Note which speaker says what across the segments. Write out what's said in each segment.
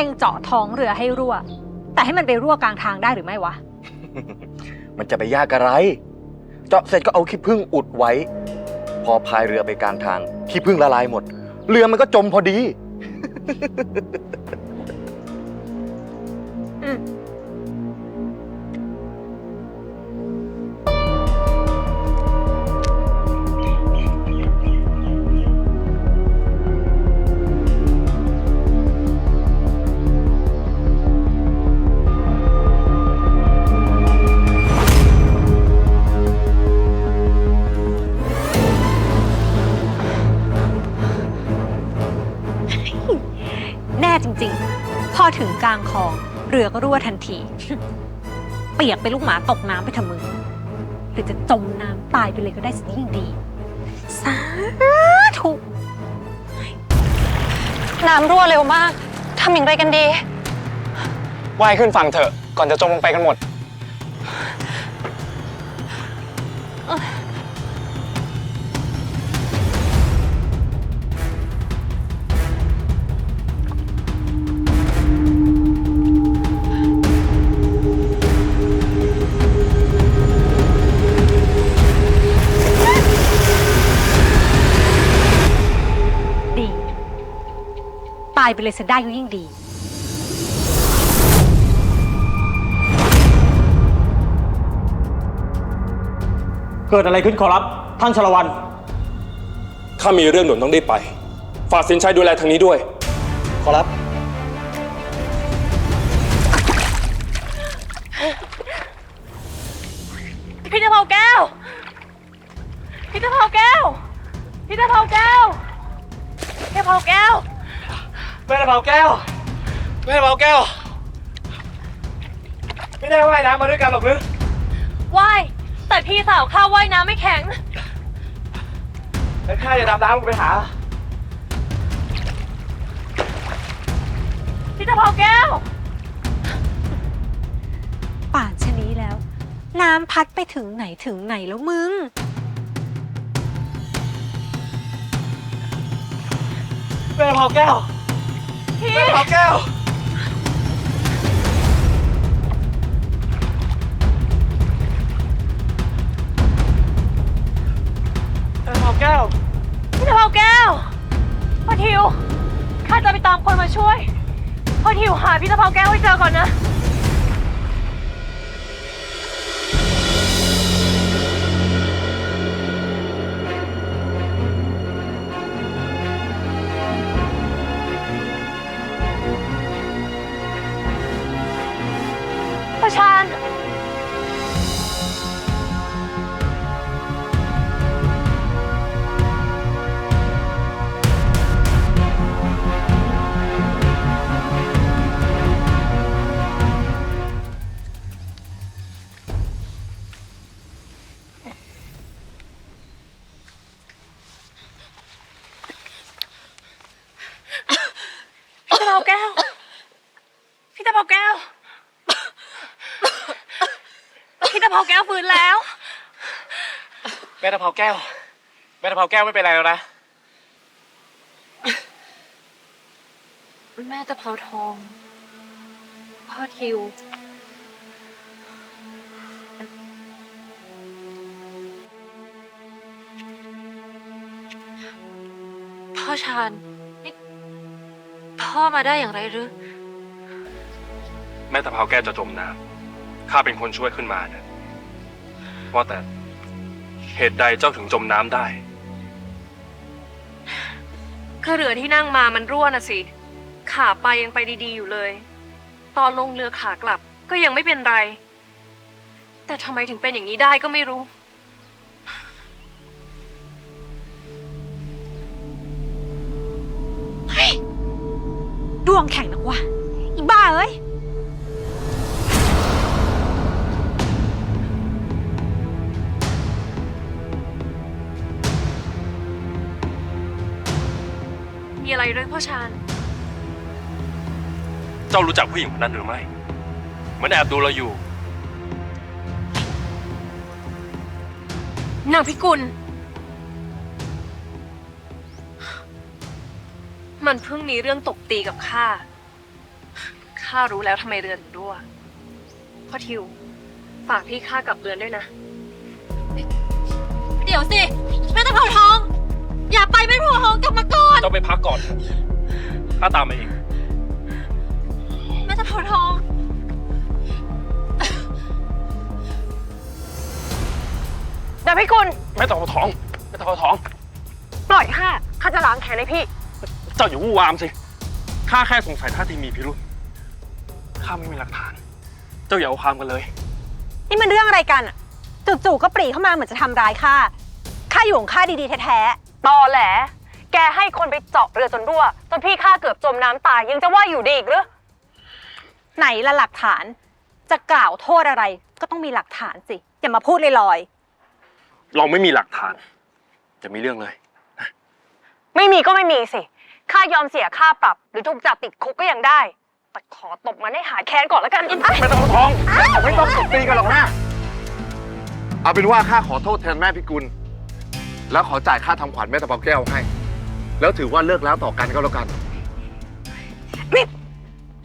Speaker 1: องเจาะท้องเรือให้รั่ว แต่ให้มันไปรั่วกลางทางได้หรือไม่วะ
Speaker 2: มันจะไปยากอะไร เจาะเสร็จก็เอาขี้ผึ้งอุดไว้ พอพายเรือไปกลางทางขี้ผึ้งละลายหมด เรือมันก็จมพอดี
Speaker 1: อืม จริง ๆ พอถึงกลางคลอง เรือก็รั่วทันที เปียกเป็นลูกหมาตกน้ำไปเถอะมึง หรือจะจมน้ำตายไปเลยก็ได้สิยิ่งดี สาธุ
Speaker 3: น้ำรั่วเร็วมาก ทำอย่างไรกันดี
Speaker 4: ว่ายขึ้นฝั่งเถอะ ก่อนจะจมลงไปกันหมด
Speaker 1: ไปเลยจะได้ก็ยิ่งดี
Speaker 5: เกิดอะไรขึ้นขอรับท่านชลวัน
Speaker 6: ข้ามีเรื่องด่วนต้องรีบไป ฝากสินชัยดูแลทางนี้ด้วย
Speaker 5: ขอรับ
Speaker 3: พี่ตะเภาแก้ว พี่ตะเภาแก้ว พี่ตะเภาแก้วพี่ตะเภาแก้ว
Speaker 4: แม่ตะเภาแก้วแม่ตะเภาแก้ว ไม่ได้ว่ายน้ำมาด้วยกันหรอกหรือ
Speaker 3: ว่าย แต่พี่สาวข้าว่ายน้ำไม่แข็ง
Speaker 4: แล้วข้าจะดำน้ำลงไปหา
Speaker 3: พี่ตะเภาแก้ว
Speaker 1: ป่านชะนี้แล้ว น้ำพัดไปถึงไหนถึงไหนแล้วมึง
Speaker 4: แม่ตะเภาแก้ว
Speaker 3: พี่
Speaker 4: แม่ตะเภาแก้วแม่ตะเภาแก้ว
Speaker 3: พี่ตะเภาแก้วพ่อทิวข้าจะไปตามคนมาช่วยพ่อทิวหาพี่ตะเภาแก้วให้เจอก่อนนะ
Speaker 4: แม่ตะเภาแก้ว แม่ตะเภาแก้วไม่เป็นไรแล้วนะ
Speaker 3: แม่ตะเภาทอง พ่อทิว พ่อชาญนี่พ่อมาได้อย่างไรหรือ
Speaker 6: แม่ตะเภาแก้วจะจมน้ำข้าเป็นคนช่วยขึ้นมานะว่าแต่ เหตุใดเจ้าถึงจมน้ำได้
Speaker 3: ก็เรือที่นั่งมามันรั่วนะสิ ขาไปยังไปดีๆอยู่เลย ตอนลงเรือขากลับก็ยังไม่เป็นไร แต่ทำไมถึงเป็นอย่างนี้ได้ก็ไม่รู้
Speaker 1: ดวงแข็งนักวะอีบ้าเอ้ย
Speaker 3: มีอะไรหรือพ่อชาญ
Speaker 6: เจ้ารู้จักผู้หญิงคนนั้นหรือไม่ เหมือนแอบดูเราอยู่
Speaker 3: นางพิกุล มันเพิ่งมีเรื่องตบตีกับข้า ข้ารู้แล้วทำไมเรือนถึงรั่ว พ่อทิว ฝากพี่ข้ากลับเรือนด้วยนะ
Speaker 1: เดี๋ยวสิแม่ตะเภาท องอย่าไปแม่ตะเภาทองกลับมาก่อน
Speaker 6: เจ้าไปพักก่อนเถอะข้าตามมาเอง
Speaker 1: แม่ตะเภาทอง
Speaker 3: เดี๋ยวพี่กุล
Speaker 6: แม่ตะเภาทองแม่ตะเภาทอง
Speaker 3: ปล่อยข้าข้าจะล้างแค้นให้พี่
Speaker 6: เจ้าอย่าวู่วามสิข้าแค่สงสัยท่าทีมีพิรุษข้าไม่มีหลักฐาน เจ้าอย่าเอาความกันเลย
Speaker 1: นี่มันเรื่องอะไรกันอะจู่ๆก็ปรีเข้ามาเหมือนจะทำร้ายข้าข้าอยู่ของข้าดีๆแท้
Speaker 3: ตอแหล แกให้คนไปเจาะเรือจนรั่ว จนพี่ข้าเกือบจมน้ำตายยังจะว่าอยู่ดีอีกหรือ
Speaker 1: ๆไหนละหลักฐาน จะกล่าวโทษอะไรก็ต้องมีหลักฐานสิ อย่ามาพูดลอย
Speaker 6: เราไม่มีหลักฐาน จะมีเรื่องเลย
Speaker 3: ไม่มีก็ไม่มีสิ ข้ายอมเสียค่าปรับ หรือถูกจับติดคุกก็ยังได้ แต่ขอตบมันให้หายแค้นก่อนแล้วกัน
Speaker 6: แม่ตะเภาทอง
Speaker 2: ไม่ต้องตบตีกันหรอกนะเอาเป็นว่าข้าขอโทษแทนแม่พิกุล แล้วขอจ่ายค่าทำขวัญแม่ตะเภาแก้วให้ แล้วถือว่าเลิกแล้วต่อกันก็แล้วกัน
Speaker 1: ๆนี่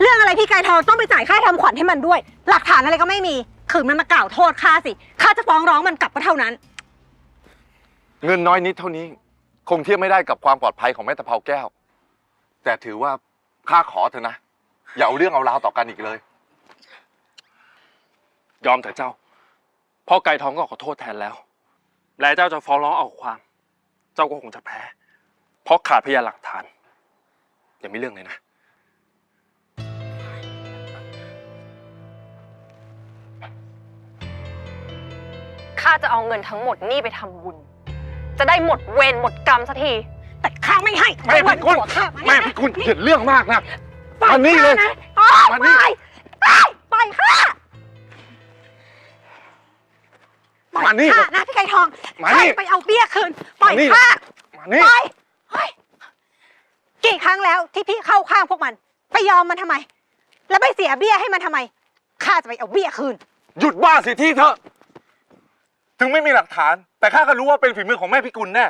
Speaker 1: เรื่องอะไรพี่ไก่ทองต้องไปจ่ายค่าทำขวัญให้มันด้วย หลักฐานอะไรก็ไม่มีขืนมันมากล่าวโทษข้าสิข้าจะฟ้องร้องมันกลับก็เท่านั้น
Speaker 2: เงินน้อยนิดเท่านี้ คงเทียบไม่ได้กับความปลอดภัยของแม่ตะเภาแก้ว แต่ถือว่าข้าขอเถอะนะ อย่าเอาเรื่องเอาราวต่อกันอีกเลย
Speaker 6: ยอมเถอะเจ้าพ่อไก่ทองก็ขอโทษแทนแล้ว และเจ้าจะฟ้องร้องเอาความ เจ้าก็คงจะแพ้ เพราะขาดพยานหลักฐาน อย่ามีเรื่องเลยนะ
Speaker 3: ข้าจะเอาเงินทั้งหมดนี่ไปทำบุญ จะได้หมดเวรหมดกรรมสักที
Speaker 1: แต่ข้าไม่ให้
Speaker 2: แม่พิกุล
Speaker 1: เอาข้าา
Speaker 2: แม่พิกุลเห็นเรื่องมากนะ
Speaker 1: ปล่อย
Speaker 2: มานี่เลย
Speaker 1: ข้าะโอ๊ย
Speaker 2: มานี่
Speaker 1: ปล่อยปล่อย ปล่อยข้า
Speaker 2: มานี่
Speaker 1: ข้านะพี่ไก่ทอง
Speaker 2: มานี่
Speaker 1: ข้ไปเอาเบี้ยคืน ปล่อย
Speaker 2: มานี่
Speaker 1: ข้า
Speaker 2: มานี่
Speaker 1: ปล่อยเฮ้ยกี่ครั้งแล้วที่พี่เข้าข้างพวกมัน ไปยอมมันทำไม แล้วไปเสียเบี้ยให้มันทำไมข้าจะไปเอาเบี้ยคืน
Speaker 2: หยุดว่าสิที่เถอะ ถึงไม่มีหลักฐาน แต่ข้าก็รู้ว่าเป็นฝีมือของแม่พิกุลแน่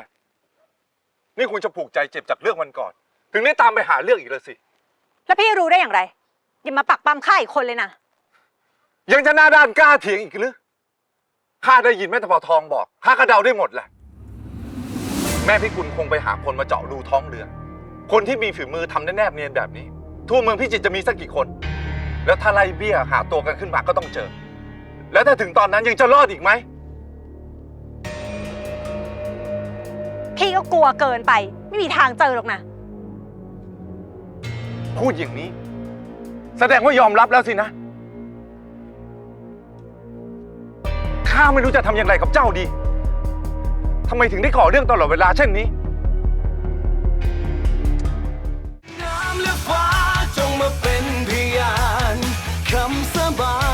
Speaker 2: นี่คุณจะผูกใจเจ็บจากเรื่องวันก่อน ถึงได้ตามไปหาเรื่องอีกเลยสิ
Speaker 1: แล้วพี่รู้ได้อย่างไรอย่ามาปักปั๊มข้าอีกคนเลยนะ
Speaker 2: ยังจะหน้าด้านกล้าเถียงอีกหรือ ข้าได้ยินแม่ตะเภาทองบอกข้าก็เดาได้หมดแหละ แม่พิกุลคงไปหาคนมาเจาะรูท้องเรือ คนที่มีฝีมือทำได้แนบเนียนแบบนี้ ทั่วเมืองพิจิตรจะมีสักกี่คน แล้วถ้าไล่เบี้ยหาตัวกันขึ้นมาก็ต้องเจอ แล้วถ้าถึงตอนนั้นยังจะรอดอีกไหม
Speaker 1: พี่ก็กลัวเกินไป ไม่มีทางเจอหรอกนะ
Speaker 2: พูดอย่างนี้ แสดงว่ายอมรับแล้วสินะ ข้าไม่รู้จะทำอย่างไรกับเจ้าดี ทำไมถึงได้ขอเรื่องตลอดเวลาเช่นนี้
Speaker 7: น้ำและฟ้าจงมาเป็นพยานคำสบา
Speaker 2: น